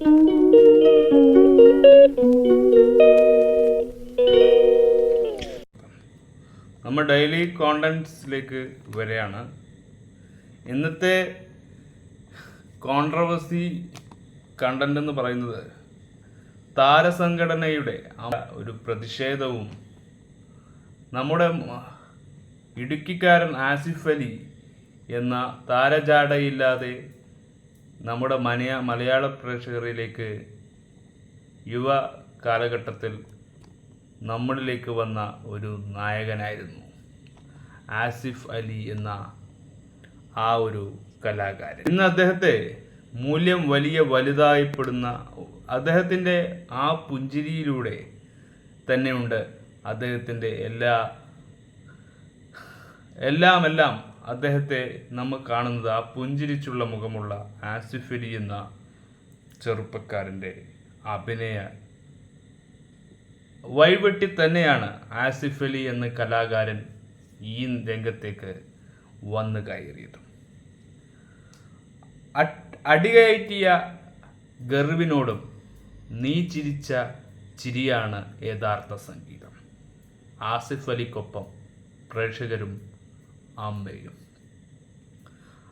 നമ്മൾ ഡെയിലി കോണ്ടൻസിലേക്ക് വരെയാണ് ഇന്നത്തെ കോൺട്രവേഴ്സി കണ്ടന്റ് എന്ന് പറയുന്നത് താരസംഘടനയുടെ ഒരു പ്രതിഷേധവും നമ്മുടെ ഇടുക്കിക്കാരൻ ആസിഫ് അലി എന്ന താരജാടയില്ലാതെ നമ്മുടെ മലയാ മലയാള പ്രേക്ഷകരിലേക്ക് യുവ കാലഘട്ടത്തിൽ നമ്മളിലേക്ക് വന്ന ഒരു നായകനായിരുന്നു. ആസിഫ് അലി എന്ന ആ ഒരു കലാകാരൻ. ഇന്ന് അദ്ദേഹത്തെ മൂല്യം വലിയ വലുതായിപ്പെടുന്ന അദ്ദേഹത്തിന്റെ ആ പുഞ്ചിരിയിലൂടെ തന്നെയുണ്ട് അദ്ദേഹത്തിന്റെ എല്ലാ എല്ലാം എല്ലാം അദ്ദേഹത്തെ നമ്മൾ കാണുന്നത് ആ പുഞ്ചിരിച്ചുള്ള മുഖമുള്ള ആസിഫ് അലി എന്ന ചെറുപ്പക്കാരന്റെ അഭിനയ വഴിവെട്ടി തന്നെയാണ് ആസിഫ് അലി എന്ന കലാകാരൻ ഈ രംഗത്തേക്ക് വന്നു കയറിയത്. അട്- അടികയറ്റിയ ഗർവിനോടും നീ ചിരിച്ച ചിരിയാണ് യഥാർത്ഥ സംഗീതം. ആസിഫ് അലിക്കൊപ്പം പ്രേക്ഷകരും അമ്മയും.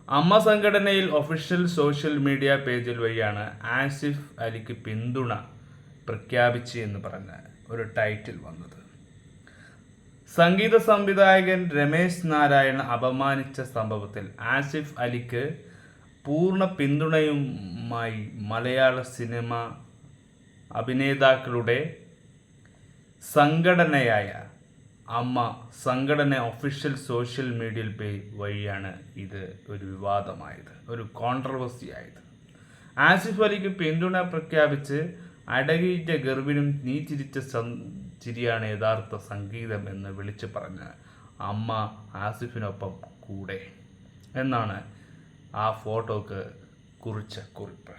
അമ്മ സംഘടനയിൽ ഒഫീഷ്യൽ സോഷ്യൽ മീഡിയ പേജിൽ വഴിയാണ് ആസിഫ് അലിക്ക് പിന്തുണ പ്രഖ്യാപിച്ച് എന്ന് പറഞ്ഞ ഒരു ടൈറ്റിൽ വന്നത്. സംഗീത സംവിധായകൻ രമേശ് നാരായണ അപമാനിച്ച സംഭവത്തിൽ ആസിഫ് അലിക്ക് പൂർണ പിന്തുണയുമായി മലയാള സിനിമ അഭിനേതാക്കളുടെ സംഘടനയായ അമ്മ സംഘടന ഒഫീഷ്യൽ സോഷ്യൽ മീഡിയൽ പേ വഴിയാണ് ഇത് ഒരു വിവാദമായത് ഒരു കോൺട്രവേഴ്സി ആയത്. ആസിഫ് അലിക്ക് പിന്തുണ പ്രഖ്യാപിച്ച് അടകിയിട്ട ഗർഭിനും നീ ചിരിച്ച ചിരിയാണ് യഥാർത്ഥ സംഗീതം എന്ന് വിളിച്ചു പറഞ്ഞ് അമ്മ ആസിഫിനൊപ്പം കൂടെ. എന്നാണ് ആ ഫോട്ടോക്ക് കുറിച്ച കുറിപ്പ്.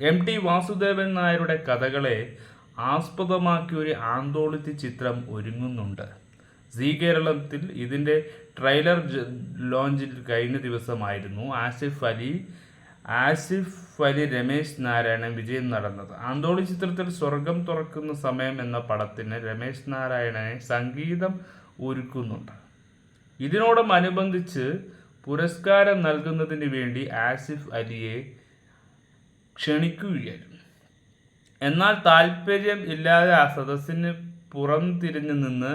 എം ടി വാസുദേവൻ നായരുടെ കഥകളെ ആസ്പദമാക്കി ഒരു ആന്തോളിത്തി ചിത്രം ഒരുങ്ങുന്നുണ്ട്. സി കേരളത്തിൽ ഇതിന്റെ ട്രെയിലർ ലോഞ്ച് ലോഞ്ചിൽ കഴിഞ്ഞ ദിവസമായിരുന്നു ആസിഫ് അലി ആസിഫ് അലി രമേശ് നാരായണൻ വിജയം നടന്നത്. ആന്തോളി ചിത്രത്തിൽ സ്വർഗം തുറക്കുന്ന സമയം എന്ന പടത്തിന് രമേശ് നാരായണനെ സംഗീതം ഒരുക്കുന്നുണ്ട്. ഇതിനോടനുബന്ധിച്ച് പുരസ്കാരം നൽകുന്നതിന് വേണ്ടി ആസിഫ് അലിയെ ക്ഷണിക്കുകയായിരുന്നു. എന്നാൽ താല്പര്യം ഇല്ലാതെ ആ സദസ്സിന് പുറം തിരിഞ്ഞു നിന്ന്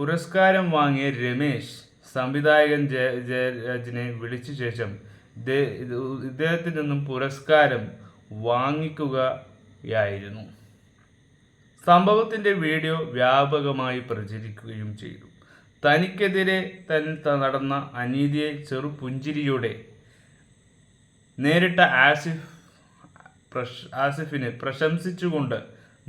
പുരസ്കാരം വാങ്ങിയ രമേശ് സംവിധായകൻ ജയ ജയരാജിനെ വിളിച്ച ശേഷം ഇദ്ദേഹത്തിൽ നിന്നും പുരസ്കാരം വാങ്ങിക്കുകയായിരുന്നു. സംഭവത്തിന്റെ വീഡിയോ വ്യാപകമായി പ്രചരിക്കുകയും ചെയ്തു. തനിക്കെതിരെ തൻ നടന്ന അനീതിയെ ചെറുപുഞ്ചിരിയോടെ നേരിട്ട ആസിഫ് ആസിഫിനെ പ്രശംസിച്ചുകൊണ്ട്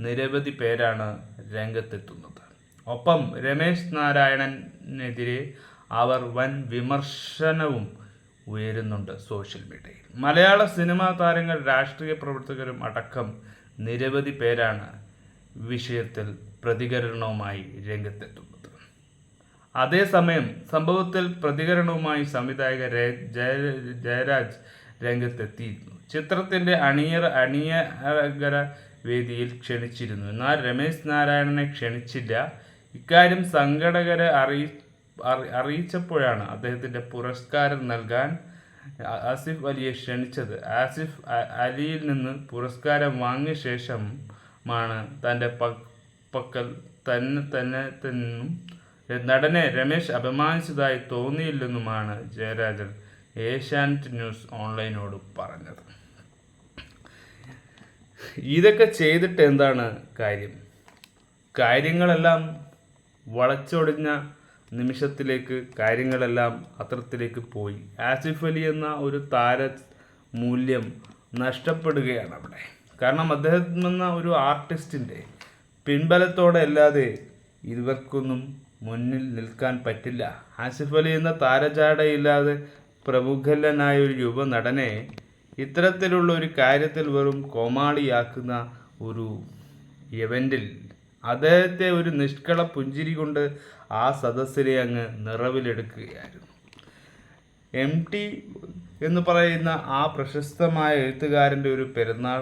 നിരവധി പേരാണ് രംഗത്തെത്തുന്നത്. ഒപ്പം രമേശ് നാരായണനെതിരെ അവർ വൻ വിമർശനവും ഉയരുന്നുണ്ട് സോഷ്യൽ മീഡിയയിൽ. മലയാള സിനിമാ താരങ്ങൾ രാഷ്ട്രീയ പ്രവർത്തകരും അടക്കം നിരവധി പേരാണ് വിഷയത്തിൽ പ്രതികരണവുമായി രംഗത്തെത്തുന്നത്. അതേസമയം സംഭവത്തിൽ പ്രതികരണവുമായി സംവിധായക ജയ ജയരാജ് രംഗത്തെത്തിയിരുന്നു. ചിത്രത്തിന്റെ അണിയറ അണിയകര വേദിയിൽ ക്ഷണിച്ചിരുന്നു. എന്നാൽ രമേശ് നാരായണനെ ക്ഷണിച്ചില്ല. ഇക്കാര്യം സംഘടകരെ അറി- അറിയിച്ചപ്പോഴാണ് അദ്ദേഹത്തിന്റെ പുരസ്കാരം നൽകാൻ ആസിഫ് അലിയെ ക്ഷണിച്ചത്. ആസിഫ് അലിയിൽ നിന്ന് പുരസ്കാരം വാങ്ങിയ ശേഷമാണ് തന്റെ പക്കൽ തന്നെ തന്നെ തന്നും നടനെ രമേശ് അപമാനിച്ചതായി തോന്നിയില്ലെന്നുമാണ് ജയരാജൻ ഏഷ്യാനെറ്റ് ന്യൂസ് ഓൺലൈനോട് പറഞ്ഞത്. ഇതൊക്കെ ചെയ്തിട്ട് എന്താണ് കാര്യം? കാര്യങ്ങളെല്ലാം വളച്ചൊടിഞ്ഞ നിമിഷത്തിലേക്ക് കാര്യങ്ങളെല്ലാം അത്രത്തിലേക്ക് പോയി. ആസിഫ് അലി എന്ന ഒരു താര മൂല്യം നഷ്ടപ്പെടുകയാണ് അവിടെ. കാരണം അദ്ദേഹം എന്ന ഒരു ആർട്ടിസ്റ്റിന്റെ പിൻബലത്തോടെ അല്ലാതെ ഇവർക്കൊന്നും മുന്നിൽ നിൽക്കാൻ പറ്റില്ല. ആസിഫ് അലി എന്ന താരജാടയില്ലാതെ പ്രമുഖലനായ ഒരു യുവ നടനെ ഇത്തരത്തിലുള്ള ഒരു കാര്യത്തിൽ വെറും കോമാളിയാക്കുന്ന ഒരു ഇവന്റിൽ അദ്ദേഹത്തെ ഒരു നിഷ്കള പുഞ്ചിരി കൊണ്ട് ആ സദസ്സിനെ അങ്ങ് നിറവിലെടുക്കുകയായിരുന്നു. എം ടി എന്ന് പറയുന്ന ആ പ്രശസ്തമായ എഴുത്തുകാരന്റെ ഒരു പെരുന്നാൾ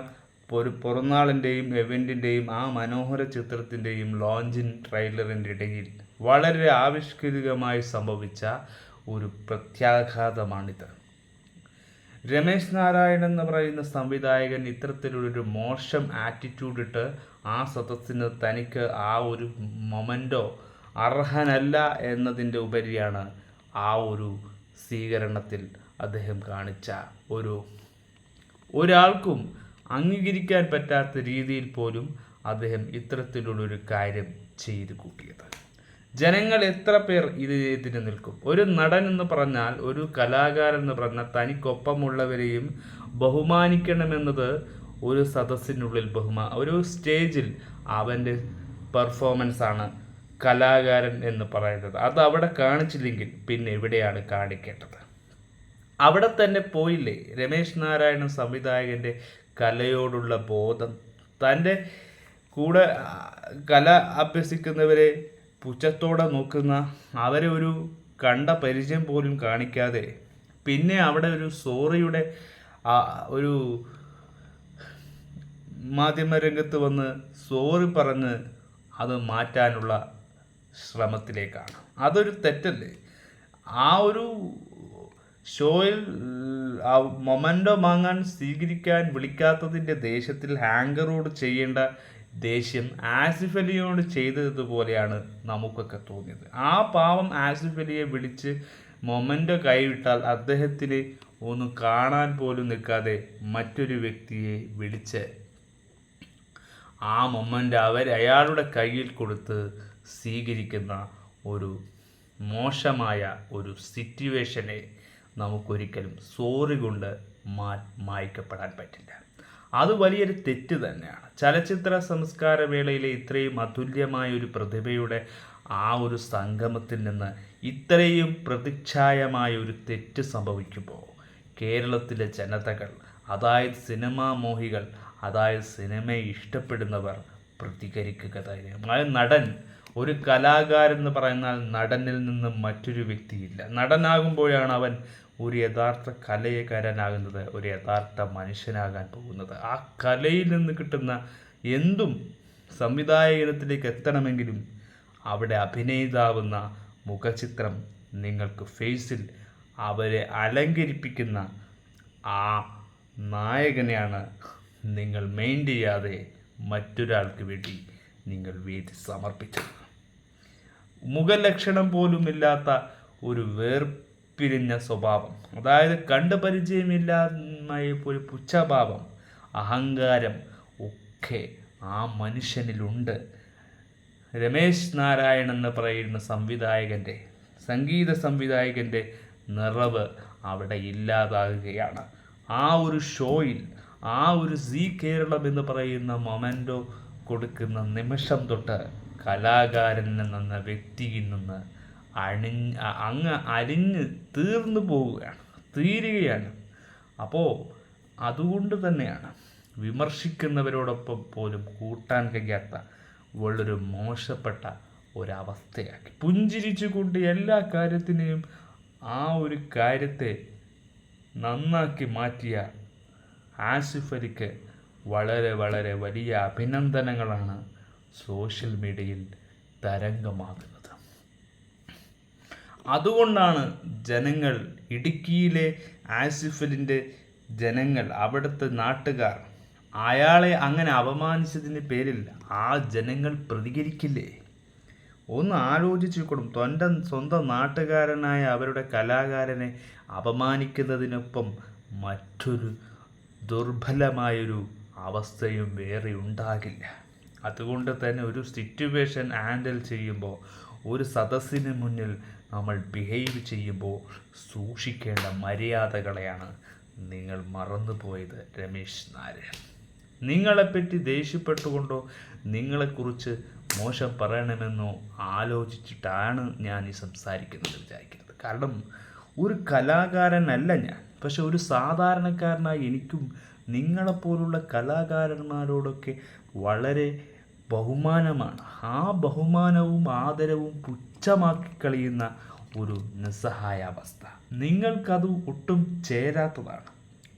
ഒരു പുറന്നാളിന്റെയും എവന്റിന്റെയും ആ മനോഹര ചിത്രത്തിന്റെയും ലോഞ്ചിൻ ട്രെയിലറിന്റെ ഇടയിൽ വളരെ ആവിഷ്കരികമായി സംഭവിച്ച ഒരു പ്രത്യാഘാതമാണിത്. രമേശ് നാരായണൻ എന്ന് പറയുന്ന സംവിധായകൻ ഇത്തരത്തിലുള്ളൊരു മോശം ആറ്റിറ്റ്യൂഡ് ഇട്ട് ആ സദസ്സിന് തനിക്ക് ആ ഒരു മൊമെന്റോ അർഹനല്ല എന്നതിന്റെ ഉപരിയാണ് ആ ഒരു സ്വീകരണത്തിൽ അദ്ദേഹം കാണിച്ച ഒരു ഒരാൾക്കും അംഗീകരിക്കാൻ പറ്റാത്ത രീതിയിൽ പോലും അദ്ദേഹം ഇത്തരത്തിലുള്ളൊരു കാര്യം ചെയ്തു കൂട്ടിയത്. ജനങ്ങൾ എത്ര പേർ ഇത് ഇതിന് നിൽക്കും? ഒരു നടൻ എന്ന് പറഞ്ഞാൽ ഒരു കലാകാരൻ എന്ന് പറഞ്ഞാൽ തനിക്കൊപ്പമുള്ളവരെയും ബഹുമാനിക്കണമെന്നത് ഒരു സദസ്സിനുള്ളിൽ ബഹുമാ ഒരു സ്റ്റേജിൽ അവന്റെ പെർഫോമൻസ് ആണ് കലാകാരൻ എന്ന് പറയുന്നത്. അത് അവിടെ കാണിച്ചില്ലെങ്കിൽ പിന്നെ എവിടെയാണ് കാണിക്കേണ്ടത്? അവിടെ തന്നെ പോയില്ലേ? രമേശ് നാരായണൻ സംവിധായകന്റെ കലയോടുള്ള ബോധം. തന്റെ കൂടെ കല അഭ്യസിക്കുന്നവരെ പുച്ഛത്തോടെ നോക്കുന്ന അവരെ ഒരു കണ്ട പരിചയം പോലും കാണിക്കാതെ പിന്നെ അവിടെ ഒരു സോറിയുടെ ഒരു മാധ്യമരംഗത്ത് വന്ന് സോറി പറഞ്ഞ് അത് മാറ്റാനുള്ള ശ്രമത്തിലേക്കാണ്. അതൊരു തെറ്റല്ലേ? ആ ഒരു ഷോയിൽ ആ മൊമന്റോ വാങ്ങാൻ സ്വീകരിക്കാൻ വിളിക്കാത്തതിന്റെ ദേഷ്യത്തിൽ ഹാങ്കറോട് ചെയ്യേണ്ട ദേഷ്യം ആസിഫ് അലിയോട് ചെയ്തതുപോലെയാണ് നമുക്കൊക്കെ തോന്നിയത്. ആ പാവം ആസിഫ് അലിയെ വിളിച്ച് മൊമെന്റോ കൈവിട്ടാൽ അദ്ദേഹത്തിന് ഒന്ന് കാണാൻ പോലും നിൽക്കാതെ മറ്റൊരു വ്യക്തിയെ വിളിച്ച് ആ മൊമെന്റ് അവർ അയാളുടെ കയ്യിൽ കൊടുത്ത് സ്വീകരിക്കുന്ന ഒരു മോശമായ ഒരു സിറ്റുവേഷനെ നമുക്കൊരിക്കലും സോറി കൊണ്ട് മാ മായ്ക്കപ്പെടാൻ പറ്റില്ല. അത് വലിയൊരു തെറ്റ് തന്നെയാണ്. ചലച്ചിത്ര സംസ്കാര വേളയിലെ ഇത്രയും അതുല്യമായ ഒരു പ്രതിഭയുടെ ആ ഒരു സംഗമത്തിൽ നിന്ന് ഇത്രയും പ്രതിച്ഛായമായ ഒരു തെറ്റ് സംഭവിക്കുമ്പോൾ കേരളത്തിലെ ജനതകൾ അതായത് സിനിമാ മോഹികൾ അതായത് സിനിമയെ ഇഷ്ടപ്പെടുന്നവർ പ്രതികരിക്കുക ആ നടൻ ഒരു കലാകാരൻ എന്ന് പറയുന്നാൽ നടനിൽ നിന്ന് മറ്റൊരു വ്യക്തിയില്ല. നടനാകുമ്പോഴാണ് അവൻ ഒരു യഥാർത്ഥ കലയകാരനാകുന്നത് ഒരു യഥാർത്ഥ മനുഷ്യനാകാൻ പോകുന്നത്. ആ കലയിൽ നിന്ന് കിട്ടുന്ന എന്തും സംവിധായകനത്തിലേക്ക് എത്തണമെങ്കിലും അവിടെ അഭിനയിതാവുന്ന മുഖചിത്രം നിങ്ങൾക്ക് ഫേസിൽ അവരെ അലങ്കരിപ്പിക്കുന്ന ആ നായകനെയാണ് നിങ്ങൾ മെയിൻ ചെയ്യാതെ മറ്റൊരാൾക്ക് വേണ്ടി നിങ്ങൾ വേദി സമർപ്പിച്ചത്. മുഖലക്ഷണം പോലുമില്ലാത്ത ഒരു വേർപിരിഞ്ഞ സ്വഭാവം. അതായത് കണ്ട് പരിചയമില്ലായ്മ ഒരു പുച്ഛഭാവം അഹങ്കാരം ഒക്കെ ആ മനുഷ്യനിലുണ്ട്. രമേശ് നാരായണൻ എന്ന് പറയുന്ന സംവിധായകന്റെ സംഗീത സംവിധായകന്റെ നിറവ് അവിടെ ഇല്ലാതാകുകയാണ്. ആ ഒരു ഷോയിൽ ആ ഒരു സി കേരളം എന്ന് പറയുന്ന മൊമെന്റോ കൊടുക്കുന്ന നിമിഷം തൊട്ട് കലാകാരൻ എന്ന വ്യക്തിയിൽ നിന്ന് അണിഞ്ഞ് അങ്ങ് അരിഞ്ഞ് തീർന്നു പോവുകയാണ് തീരുകയാണ്. അപ്പോൾ അതുകൊണ്ട് തന്നെയാണ് വിമർശിക്കുന്നവരോടൊപ്പം പോലും കൂട്ടാൻ കഴിയാത്ത വളരെ മോശപ്പെട്ട ഒരവസ്ഥയാക്കി. പുഞ്ചിരിച്ചുകൊണ്ട് എല്ലാ കാര്യത്തിനെയും ആ ഒരു കാര്യത്തെ നന്നാക്കി മാറ്റിയ ആസിഫ് അലിക്ക് വളരെ വളരെ വലിയ അഭിനന്ദനങ്ങളാണ് സോഷ്യൽ മീഡിയയിൽ തരംഗമാകുന്നത്. അതുകൊണ്ടാണ് ജനങ്ങൾ ഇടുക്കിയിലെ ആസിഫലിന്റെ ജനങ്ങൾ അവിടുത്തെ നാട്ടുകാർ അയാളെ അങ്ങനെ അപമാനിച്ചതിന്റെ പേരിൽ ആ ജനങ്ങൾ പ്രതികരിക്കില്ലേ? ഒന്ന് ആലോചിച്ചു കൊടും തൊന്റെ സ്വന്തം നാട്ടുകാരനായ അവരുടെ കലാകാരനെ അപമാനിക്കുന്നതിനൊപ്പം മറ്റൊരു ദുർബലമായൊരു അവസ്ഥയും വേറെ ഉണ്ടാകില്ല. അതുകൊണ്ട് തന്നെ ഒരു സിറ്റുവേഷൻ ഹാൻഡിൽ ചെയ്യുമ്പോൾ ഒരു സദസ്സിന് മുന്നിൽ നമ്മൾ ബിഹേവ് ചെയ്യുമ്പോൾ സൂക്ഷിക്കേണ്ട മര്യാദകളെയാണ് നിങ്ങൾ മറന്നുപോയത് രമേശ് നായർ നിങ്ങളെപ്പറ്റി ദേഷ്യപ്പെട്ടുകൊണ്ടോ നിങ്ങളെക്കുറിച്ച് മോശം പറയണമെന്നോ ആലോചിച്ചിട്ടാണ് ഞാൻ ഈ സംസാരിക്കുന്നത് വിചാരിക്കുന്നത് കാരണം ഒരു കലാകാരനല്ല ഞാൻ. പക്ഷെ ഒരു സാധാരണക്കാരനായി എനിക്കും നിങ്ങളെപ്പോലുള്ള കലാകാരന്മാരോടൊക്കെ വളരെ ബഹുമാനമാണ്. ആ ബഹുമാനവും ആദരവും പുച്ഛമാക്കി കളയുന്ന ഒരു നിസ്സഹായാവസ്ഥ. നിങ്ങൾക്കത് ഒട്ടും ചേരാത്തതാണ്.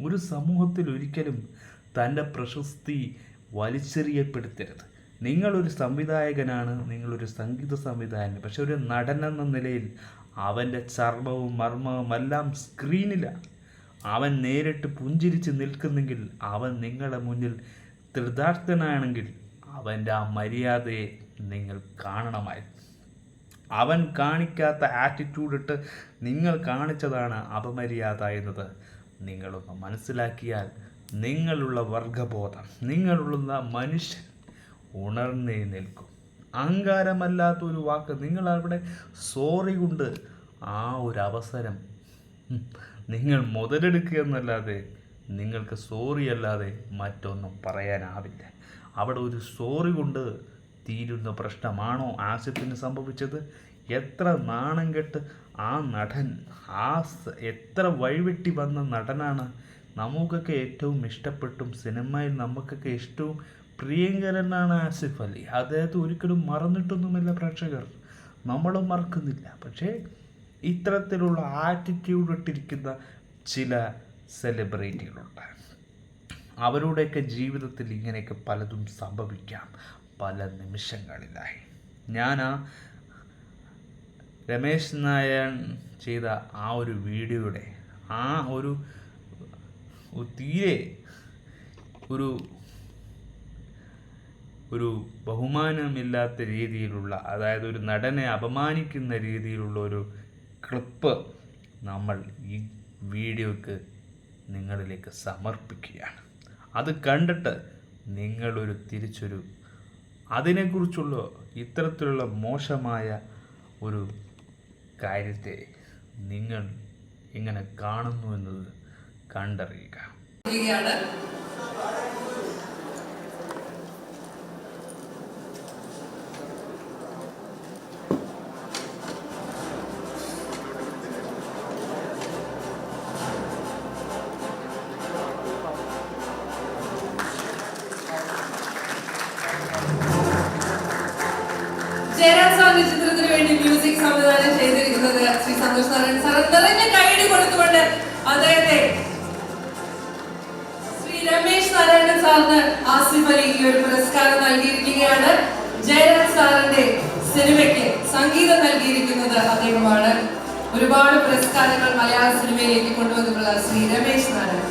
ഒരു സമൂഹത്തിൽ ഒരിക്കലും തന്റെ പ്രശസ്തി വലിച്ചെറിയപ്പെടുത്തരുത്. നിങ്ങളൊരു സംവിധായകനാണ് നിങ്ങളൊരു സംഗീത സംവിധായകൻ പക്ഷെ ഒരു നടൻ എന്ന നിലയിൽ അവന്റെ ചർമ്മവും മർമ്മവും എല്ലാം സ്ക്രീനിലാണ്. അവൻ നേരിട്ട് പുഞ്ചിരിച്ച് നിൽക്കുന്നെങ്കിൽ അവൻ നിങ്ങളുടെ മുന്നിൽ ത്രിതാർത്ഥനാണെങ്കിൽ അവന്റെ ആ മര്യാദയെ നിങ്ങൾ കാണണമായിരുന്നു. അവൻ കാണിക്കാത്ത ആറ്റിറ്റ്യൂഡ് ഇട്ട് നിങ്ങൾ കാണിച്ചതാണ് അപമര്യാദ എന്നത്. നിങ്ങളൊന്ന് മനസ്സിലാക്കിയാൽ നിങ്ങളുള്ള വർഗബോധം നിങ്ങളുള്ള മനുഷ്യൻ ഉണർന്നേ നിൽക്കും. അഹങ്കാരമല്ലാത്ത ഒരു വാക്ക് നിങ്ങൾ അവിടെ സോറി കൊണ്ട് ആ ഒരു അവസരം നിങ്ങൾ മുതലെടുക്കുക എന്നല്ലാതെ നിങ്ങൾക്ക് സോറി അല്ലാതെ മറ്റൊന്നും പറയാനാവില്ല. അവിടെ ഒരു സോറി കൊണ്ട് തീരുന്ന പ്രശ്നമാണോ ആസിഫിന് സംഭവിച്ചത്? എത്ര നാണം കെട്ട് ആ നടൻ ആ എത്ര വഴിവെട്ടി വന്ന നടനാണ് നമുക്കൊക്കെ ഏറ്റവും ഇഷ്ടപ്പെട്ടും സിനിമയിൽ നമുക്കൊക്കെ ഇഷ്ടവും പ്രിയങ്കരനാണ് ആസിഫ് അലി. അദ്ദേഹത്തെ ഒരിക്കലും മറന്നിട്ടൊന്നുമില്ല പ്രേക്ഷകർ. നമ്മളും മറക്കുന്നില്ല. പക്ഷേ ഇത്തരത്തിലുള്ള ആറ്റിറ്റ്യൂഡ് ഇട്ടിരിക്കുന്ന ചില സെലിബ്രിറ്റികളുണ്ട് അവരുടെയൊക്കെ ജീവിതത്തിൽ ഇങ്ങനെയൊക്കെ പലതും സംഭവിക്കാം. പല നിമിഷങ്ങളിലായി. ഞാൻ ആ രമേശ് നായർ ചെയ്ത ആ ഒരു വീഡിയോയുടെ ആ ഒരു തീരെ ഒരു ഒരു ബഹുമാനമില്ലാത്ത രീതിയിലുള്ള അതായത് ഒരു നടനെ അപമാനിക്കുന്ന രീതിയിലുള്ള ഒരു ക്ലിപ്പ് നമ്മൾ ഈ വീഡിയോക്ക് നിങ്ങളിലേക്ക് സമർപ്പിക്കുകയാണ്. അത് കണ്ടിട്ട് നിങ്ങളൊരു തിരിച്ചൊരു അതിനെക്കുറിച്ചുള്ള ഇത്തരത്തിലുള്ള മോശമായ ഒരു കാര്യത്തെ നിങ്ങൾ എങ്ങനെ കാണുന്നു എന്നത് കണ്ടറിയുക. ശ്രീ സന്തോഷ് നാരായണൻ സാർ നിറഞ്ഞ കൈയടി കൊടുത്തുകൊണ്ട് അദ്ദേഹത്തെ ശ്രീ രമേശ് നാരായണൻ സാറിന് ആസിഫ് അലി ഈ ഒരു പുരസ്കാരം നൽകിയിരിക്കുകയാണ്. ജയരാജ് സാറിന്റെ സിനിമയ്ക്ക് സംഗീതം നൽകിയിരിക്കുന്നത് അദ്ദേഹമാണ്. ഒരുപാട് പുരസ്കാരങ്ങൾ മലയാള സിനിമയിലേക്ക് കൊണ്ടുവന്നിട്ടുള്ള ശ്രീ രമേശ് നാരായണൻ.